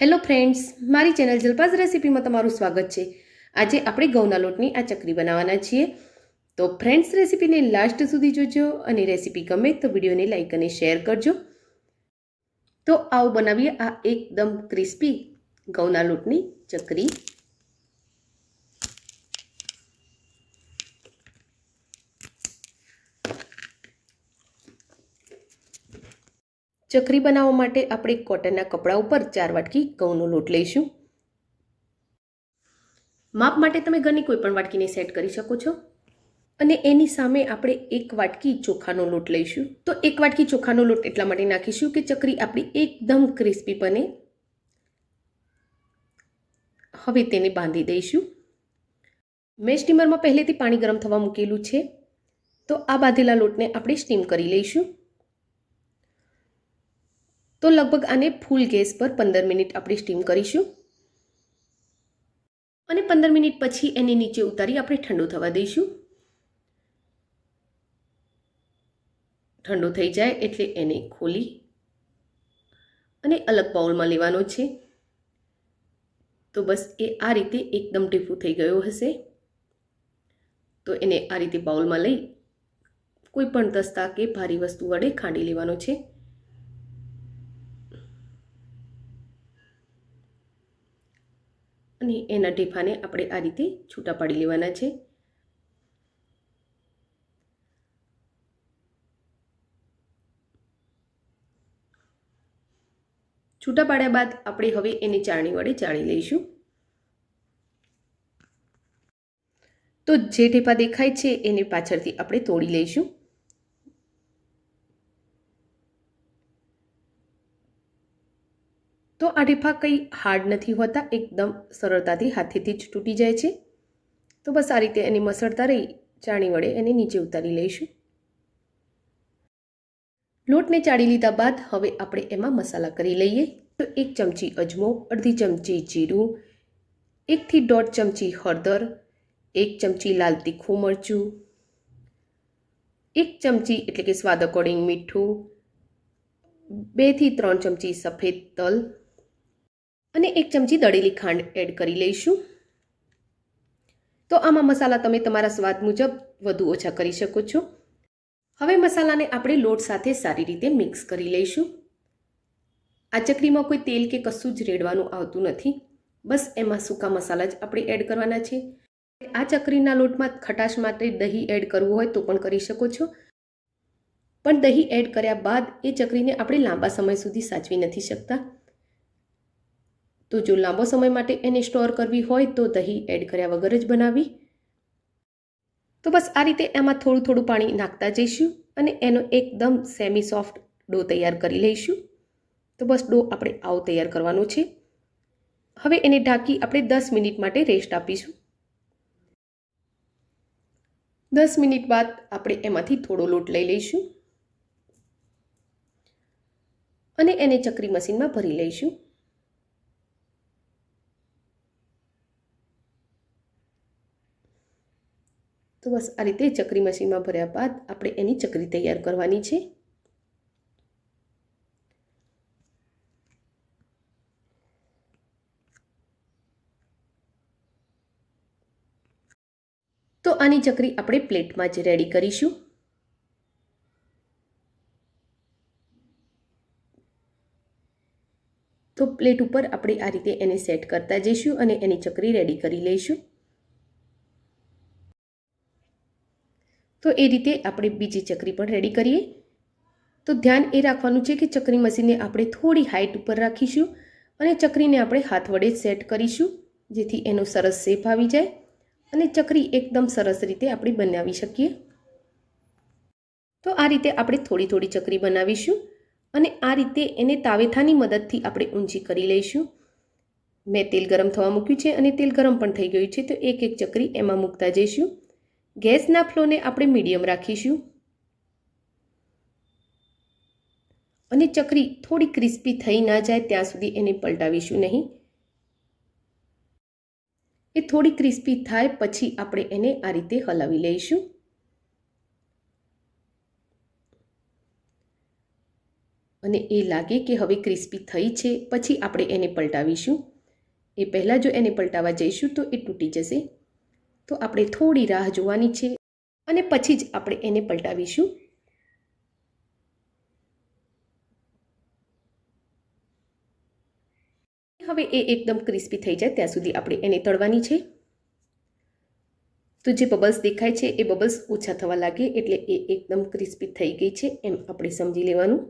Hello friends, મારી channel Jalpa's રેસીપીમાં તમારું સ્વાગત છે. આજે આપણે ઘઉંના લોટની આ ચકરી બનાવવાના છીએ. તો ફ્રેન્ડ્સ, રેસીપીને લાસ્ટ સુધી જોજો અને રેસીપી ગમે તો વિડીયોને લાઇક અને શેર કરજો. તો આવો બનાવીએ આ એકદમ ક્રિસ્પી ઘઉંના લોટની ચકરી. ચકરી બનાવવા માટે આપણે કોટનના કપડા ઉપર ચાર વાટકી ઘઉંનો લોટ લઈશું. માપ માટે તમે ઘરની કોઈ પણ વાટકીને સેટ કરી શકો છો. અને એની સામે આપણે એક વાટકી ચોખાનો લોટ લઈશું. તો એક વાટકી ચોખાનો લોટ એટલા માટે નાખીશું કે ચકરી આપણી એકદમ ક્રિસ્પી બને. હવે તેને બાંધી દઈશું. મેં સ્ટીમરમાં પહેલેથી પાણી ગરમ થવા મૂકેલું છે. તો આ બાંધેલા લોટને આપણે સ્ટીમ કરી લઈશું. તો લગભગ આને ફૂલ ગેસ પર પંદર મિનિટ આપણે સ્ટીમ કરીશું. અને પંદર મિનિટ પછી એને નીચે ઉતારી આપણે ઠંડુ થવા દઈશું. ઠંડુ થઈ જાય એટલે એને ખોલી અને અલગ બાઉલમાં લેવાનો છે. તો બસ એ આ રીતે એકદમ ટીફું થઈ ગયો હશે. તો એને આ રીતે બાઉલમાં લઈ કોઈ પણ દસ્તા કે ભારી વસ્તુ વડે ખાંડી લેવાનો છે. અને એના ઢેફાને આપણે આ રીતે છૂટા પાડી લેવાના છે. છૂટા પાડ્યા બાદ આપણે હવે એને ચાણી વડે ચાણી લઈશું. તો જે ઢેફા દેખાય છે એને પાછળથી આપણે તોડી લઈશું. તો આ ઢેફા કંઈ હાર્ડ નથી હોતા, એકદમ સરળતાથી હાથેથી જ તૂટી જાય છે. તો બસ આ રીતે એની મસળતા રહી, ચાણી વડે એને નીચે ઉતારી લઈશું. લોટને ચાળી લીધા બાદ હવે આપણે એમાં મસાલા કરી લઈએ. તો એક ચમચી અજમો, અડધી ચમચી જીરું, એકથી દોઢ ચમચી હળદર, એક ચમચી લાલ તીખું મરચું, એક ચમચી એટલે કે સ્વાદ અકોર્ડિંગ મીઠું, બેથી ત્રણ ચમચી સફેદ તલ અને એક ચમચી દળેલી ખાંડ એડ કરી લઈશું. તો આમાં મસાલા તમે તમારા સ્વાદ મુજબ વધુ ઓછા કરી શકો છો. હવે મસાલાને આપણે લોટ સાથે સારી રીતે મિક્સ કરી લઈશું. આ ચકરીમાં કોઈ તેલ કે કશું જ રેડવાનું આવતું નથી. બસ એમાં સૂકા મસાલા જ આપણે એડ કરવાના છે. આ ચકરીના લોટમાં ખટાશ માટે દહીં એડ કરવું હોય તો પણ કરી શકો છો. પણ દહીં એડ કર્યા બાદ એ ચકરીને આપણે લાંબા સમય સુધી સાચવી નથી શકતા. તો જો લાંબો સમય માટે એને સ્ટોર કરવી હોય તો દહીં એડ કર્યા વગર જ બનાવી. તો બસ આ રીતે એમાં થોડું થોડું પાણી નાખતા જઈશું અને એનો એકદમ સેમી સોફ્ટ ડો તૈયાર કરી લઈશું. તો બસ ડો આપણે આવો તૈયાર કરવાનો છે. હવે એને ઢાંકી આપણે દસ મિનિટ માટે રેસ્ટ આપીશું. દસ મિનિટ બાદ આપણે એમાંથી થોડો લોટ લઈ લઈશું. અને એને ચકરી મશીનમાં ભરી લઈશું. તો બસ આ રીતે ચકરી મશીનમાં ભર્યા બાદ આપણે એની ચકરી તૈયાર કરવાની છે. તો આની ચકરી આપણે પ્લેટમાં જ રેડી કરીશું. તો પ્લેટ ઉપર આપણે આ રીતે એને સેટ કરતા જઈશું અને એની ચકરી રેડી કરી લઈશું. તો એ રીતે આપણે બીજી ચકરી પણ રેડી કરીએ. તો ધ્યાન એ રાખવાનું છે કે ચકરી મશીનને આપણે થોડી હાઇટ ઉપર રાખીશું અને ચકરીને આપણે હાથ વડે સેટ કરીશું, જેથી એનો સરસ શેપ આવી જાય અને ચકરી એકદમ સરસ રીતે આપણે બનાવી શકીએ. તો આ રીતે આપણે થોડી થોડી ચકરી બનાવીશું અને આ રીતે એને તાવેથાની મદદથી આપણે ઊંચી કરી લઈશું. મેં તેલ ગરમ થવા મૂક્યું છે અને તેલ ગરમ પણ થઈ ગયું છે, તો એક એક ચકરી એમાં મૂકતા જઈશું. ગેસના ફ્લોને આપણે મીડિયમ રાખીશું. અને ચકરી થોડી ક્રિસ્પી થઈ ના જાય ત્યાં સુધી એને પલટાવીશું નહીં. એ થોડી ક્રિસ્પી થાય પછી આપણે એને આ રીતે હલાવી લઈશું. અને એ લાગે કે હવે ક્રિસ્પી થઈ છે પછી આપણે એને પલટાવીશું. એ પહેલાં જો એને પલટાવા જઈશું તો એ તૂટી જશે. તો આપણે થોડી રાહ જોવાની છે અને પછી જ આપણે એને પલટાવીશું. હવે એ એકદમ ક્રિસ્પી થઈ જાય ત્યાં સુધી આપણે એને તળવાની છે. તો જે બબલ્સ દેખાય છે એ બબલ્સ ઓછા થવા લાગે એટલે એ એકદમ ક્રિસ્પી થઈ ગઈ છે એમ આપણે સમજી લેવાનું.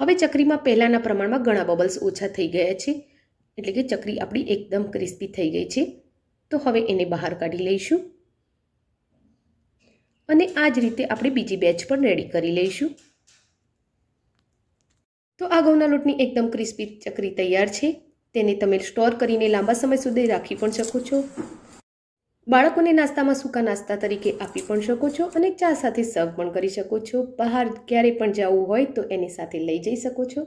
હવે ચકરીમાં પહેલાંના પ્રમાણમાં ઘણા બબલ્સ ઓછા થઈ ગયા છે. એટલે કે ચકરી આપણી એકદમ ક્રિસ્પી થઈ ગઈ છે. તો હવે એને બહાર કાઢી લઈશું. અને આ જ રીતે આપણે બીજી બેચ પણ રેડી કરી લઈશું. તો આ ઘઉંના લોટની એકદમ ક્રિસ્પી ચકરી તૈયાર છે. તેને તમે સ્ટોર કરીને લાંબા સમય સુધી રાખી પણ શકો છો. બાળકોને નાસ્તામાં સૂકા નાસ્તા તરીકે આપી પણ શકો છો અને ચા સાથે સર્વ પણ કરી શકો છો. બહાર ક્યારે પણ જવું હોય તો એની સાથે લઈ જઈ શકો છો.